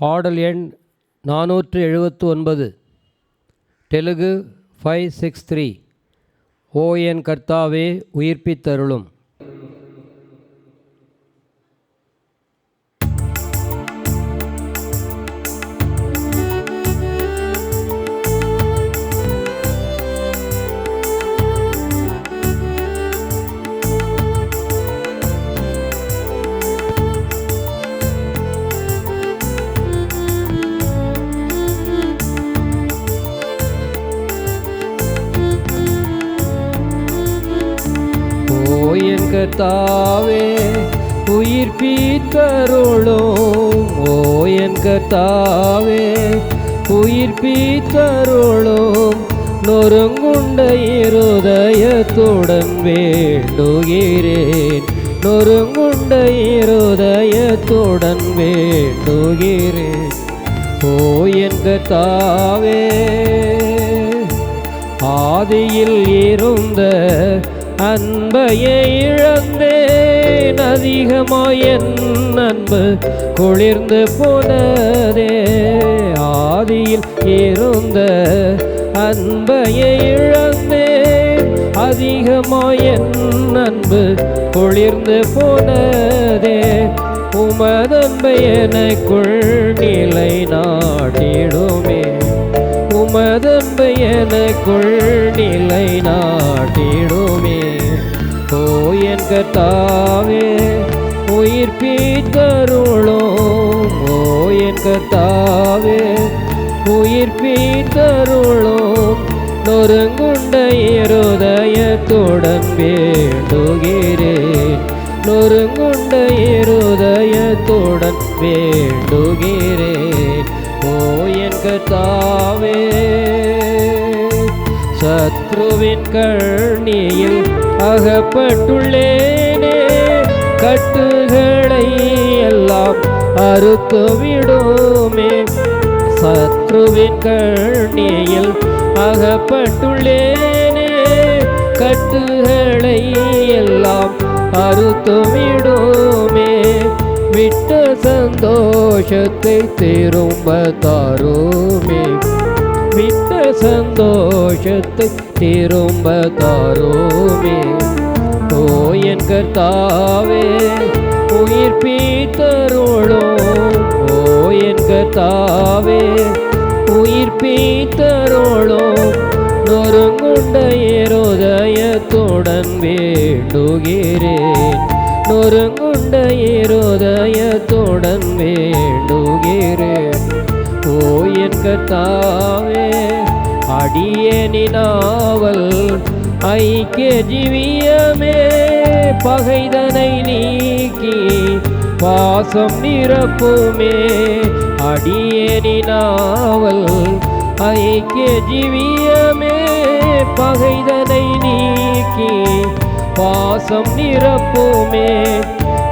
பாடல் எண் நானூற்று எழுபத்து ஒன்பது தெலுங்கு ஃபைவ் சிக்ஸ் த்ரீ ஓ என் கர்த்தாவே உயிர்ப்பித்தருளும். என் கர்த்தாவே உயிர்ப்பித்தருளும் ஓ என் கர்த்தாவே உயிர்ப்பித்தருளும் நொறுங்குண்ட இருதயத்துடன் வேண்டுகிறேன். நொறுங்குண்ட இருதயத்துடன் வேண்டுகிறேன். ஓ என் கர்த்தாவே ஆதியில் இருந்த அன்பையை இழந்தேன். அதிகமாய் என் அன்பு குளிர்ந்து போனதே. ஆதியில் இருந்த அன்பையை இழந்தேன். அதிகமாய் என் அன்பு குளிர்ந்து போனதே. உமதன்பை எனக்குள் நிலை நாட்டிடும் எனக்குள் நிலை நாட்டிடுமே. ஓ என் கத்தாவே உயிர் உயிர்ப்பித்தருளும் ஓ என் கத்தாவே உயிர் உயிர்ப்பித்தருளும் நொறுங்குண்ட இருதயத்துடன் வேண்டுகிறேன். நொறுங்குண்ட இருதயத்துடன் வேண்டுகிறேன். ஓ என் கத்தாவே சத்ருவின் கண்ணியில் அகப்பட்டுள்ளேனே. கட்டுகளை எல்லாம் அறுத்து விடுமே சத்ருவின் கண்ணியில் அகப்பட்டுள்ளேனே. கட்டுகளை எல்லாம் அறுத்து விடுமே விட்ட சந்தோஷத்தை திரும்ப தாருமே. விட்ட சந்தோஷத்தை திரும்ப தாரோமே. ஓ என் கர்த்தாவே உயிர் உயிர்ப்பித்தருளும் ஓ என் கர்த்தாவே உயிர் உயிர்ப்பித்தருளும் நொறுங்குண்ட இருதயத்துடன் வேண்டுகிறேன். நொறுங்குண்ட இருதயத்துடன் வேண்டுகிறேன். கர்த்தாவே அடியேனினாவல் ஐக்கிய ஜீவியமே பகைதனை நீக்கி பாசம் நிரப்புமே அடியேனினாவல் ஐக்கிய ஜீவியமே பகைதனை நீக்கி பாசம் நிரப்புமே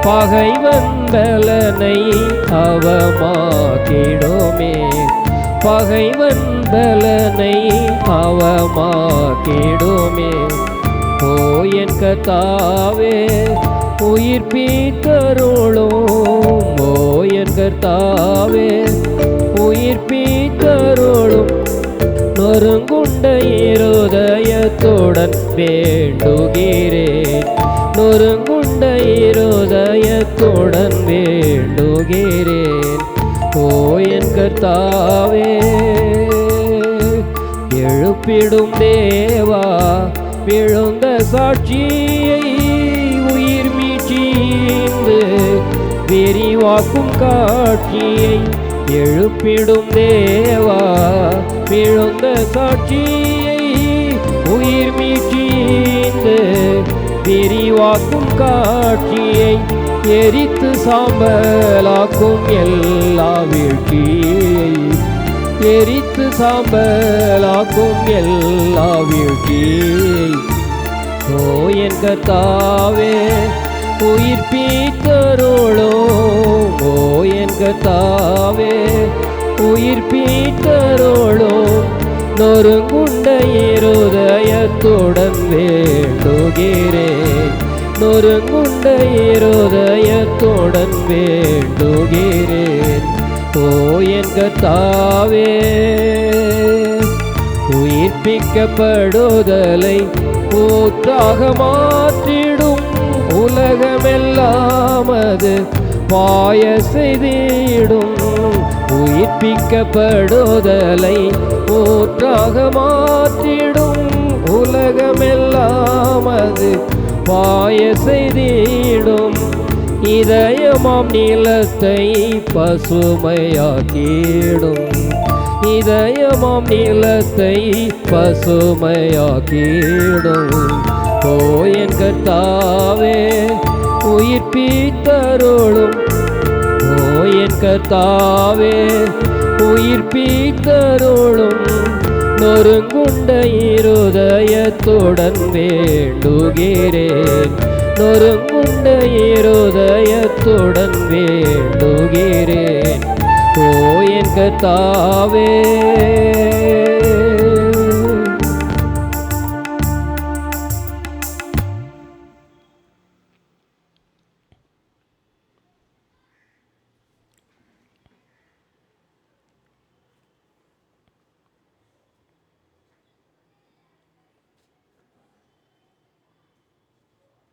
பகைவன் பலனை அவமாக்கிடுமே. பகைவன் பலனை அவமாக்கிடுமே போயன் கத்தாவே கர்த்தாவே உயிர்ப்பித்தருளும் போயன் என் கர்த்தாவே உயிர்ப்பித்தருளும் நொறுங்குண்ட இருதயத்துடன் வேண்டுகிறேன். நொறுங்குண்ட இருதயத்துடன் வேண்டுகிறேன். போயன் கர்த்தாவே எழுப்பிடும் தேவா விழுந்த சாட்சியை உயிர் மீட்டீந்து விரிவாக்கும் காட்சியை எழுப்பிடும் தேவா விழுந்த சாட்சியை உயிர் மீட்டீந்து விரிவாக்கும் காட்சியை எரித்து சாம்பலாக்கும் எல்லா வீழ்ச்சியை எரித்து சாம்பலாக்கும் எல்லா வீழ்ச்சியை ஓ என் கத்தாவே உயிர் உயிர்ப்பித்தருளும் ஓ என் கத்தாவே கர்த்தாவே உயிர்ப்பித்தருளும் நொறுங்குண்ட இருதயத்துடன் வேண்டுகிறேன். நொறுங்குண்ட இருதயத்துடன் வேண்டுகிறேன். ஓ என் கர்த்தாவே உயிர்ப்பிக்கப்படுதலை ஊற்றாக மாற்றிடும். உலகமெல்லாமது பாய செய்திடும் உயிர்ப்பிக்கப்படுதலை ஊற்றாக மாற்றிடும். உலகமெல்லாமது அது பாய செய்திடும் இதயமாம் நிலத்தை பசுமையாக்கிடும். இதயமாம் நிலத்தை பசுமையாக்கிடும். கோயன் என் கர்த்தாவே உயிர்ப்பித்தருளும் கோயன் என் கர்த்தாவே உயிர்ப்பித்தருளும் நொறுங்குண்ட இருதயத்துடன் வேண்டுகிறேன். நொறுங்குண்ட இருதயத்துடன் வேண்டுகிறேன். ஓ என் கத்தாவே